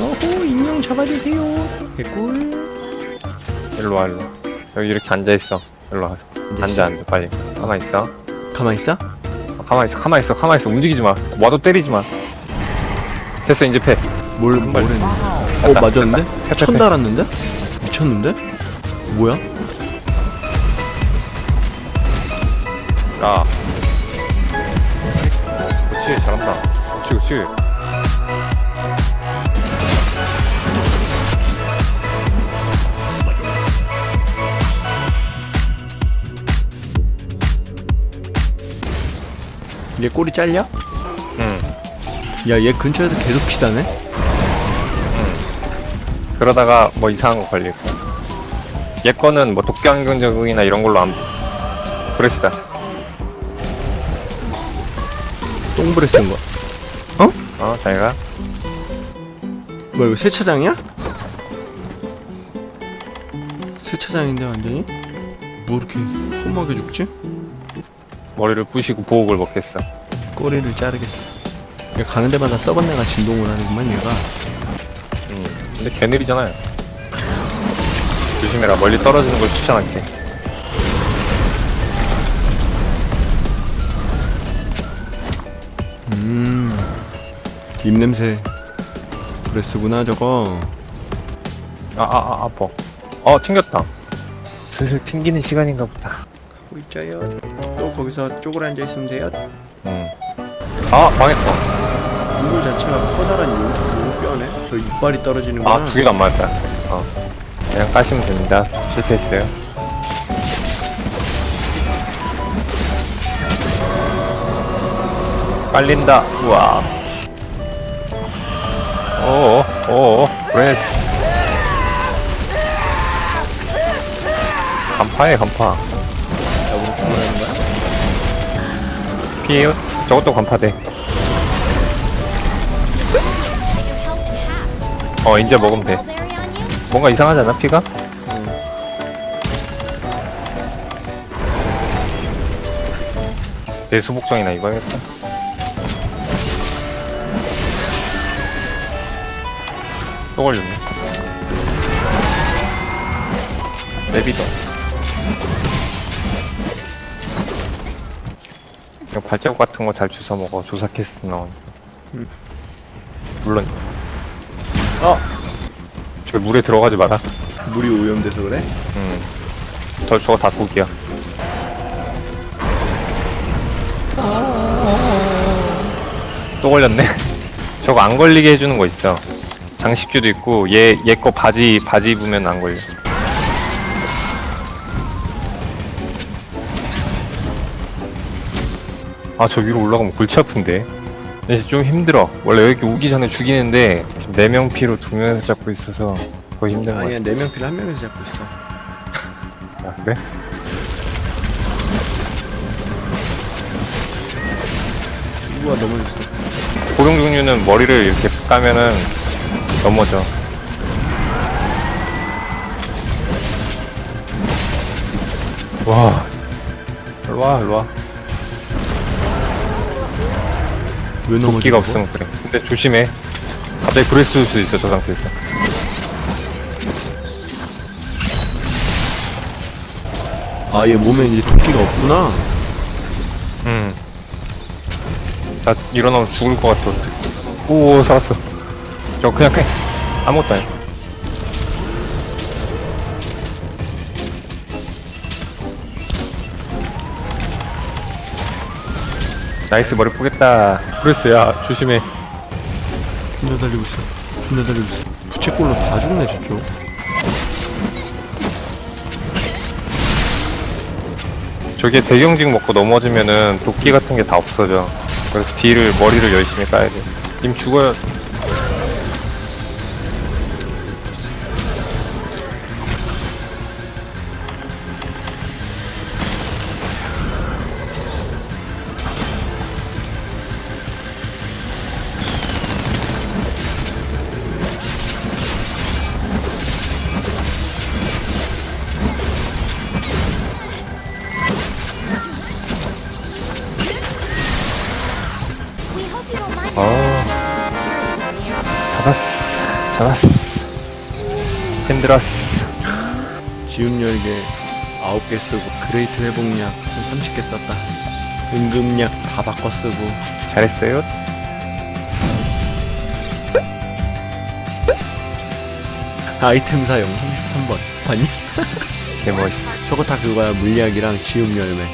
어호 인형 잡아주세요 개꿀 일로 와 일로 와. 여기 이렇게 앉아 있어 일로 와서 앉아 앉아 빨리 가만 있어 가만 있어? 어, 가만 있어 가만 있어 가만 있어 움직이지 마 와도 때리지 마 됐어 이제 패 뭘, 한 발. 뭘 했는데? 어 됐다, 맞았는데? 됐다. 패, 천 패, 패. 달았는데? 미쳤는데? 뭐야? 야 그렇지 잘한다 그렇지 그렇지 얘 꼬리 잘려? 응 야 얘 근처에서 계속 피다네? 그러다가 뭐 이상한 거 거야 얘 거는 뭐 독기 안경적이나 이런 걸로 안 브레스다 똥브레 쓴 거. 어 잘가 뭐야 이거 세차장이야? 세차장인데 완전히? 뭐 이렇게 험하게 죽지? 머리를 부시고 보호를 먹겠어 꼬리를 자르겠어. 얘 가는 데마다 썩은 내가 진동을 하는구만 얘가. 음, 근데 개 느리잖아요. 조심해라. 멀리 떨어지는 걸 추천할게. 음. 입 냄새. 브레스구나 저거. 아, 아, 아, 아파. 어, 튕겼다. 슬슬 튕기는 시간인가 보다. 하고 있자요. 또 거기서 쪼그려 앉아 있으면 돼요. 음. 아, 망했다. 이거 자체가 커다란 요, 요 뼈네. 저 이빨이 떨어지는구나. 아, 두 개가 안 맞았다. 어. 그냥 까시면 됩니다. 실패했어요. 깔린다. 우와. 오오, 오오, 브레스. 간파해, 간파. 피해요? 저것도 간파돼. 어, 이제 먹으면 돼. 뭔가 이상하지 않아, 피가? 내 수복종이나 입어야겠다. 또 걸렸네. 내비도. 발자국 같은 거 잘 주워 먹어. 조사 캐스트 나오니까. 음. 물론. 어! 저 물에 들어가지 마라. 물이 오염돼서 그래? 음. 저, 저거 다 독이야. 또 걸렸네. 저거 안 걸리게 해주는 거 있어. 장식주도 있고 얘 얘 거 바지 바지 입으면 안 걸려. 아 저 위로 올라가면 골치 아픈데. 이제 좀 힘들어. 원래 여기 오기 전에 죽이는데 지금 4명 피로 2명에서 잡고 있어서 더 힘든 거야. 아니야 네명필한 명에서 잡고 있어. 아, 그래? 우와 넘어졌어. 고룡 종류는 머리를 이렇게 까면은 넘어져. 와. 일로 와, 일로 와. 왜 넘어졌어? 도끼가 없으면 그래. 근데 조심해. 갑자기 브레스 줄수 있어, 저 상태에서. 아얘 몸에 이제 도끼가 없구나. 음. 나 일어나면 죽을 것 같아, 어떡해. 오, 살았어. 저 그냥 그냥 아무것도 아니야. 나이스 머리 뿌겠다. 브레스야, 조심해. 존나 달리고 있어. 존나 달리고 있어. 부채꼴로 다 죽네 저쪽. 저게 대경직 먹고 넘어지면은 도끼 같은 게 다 없어져. 그래서 딜을 머리를 열심히 까야 돼. 님 죽어요. 아, 잡았어 잡았어. 힘들었어. 지움 열개 9개 쓰고 그레이트 회복약 한 30개 썼다. 응급약 다 바꿔 쓰고. 잘했어요. 아이템 사용 33번. 봤냐? 개 멋있어. 저거 다 그거야. 물약이랑 지움 열매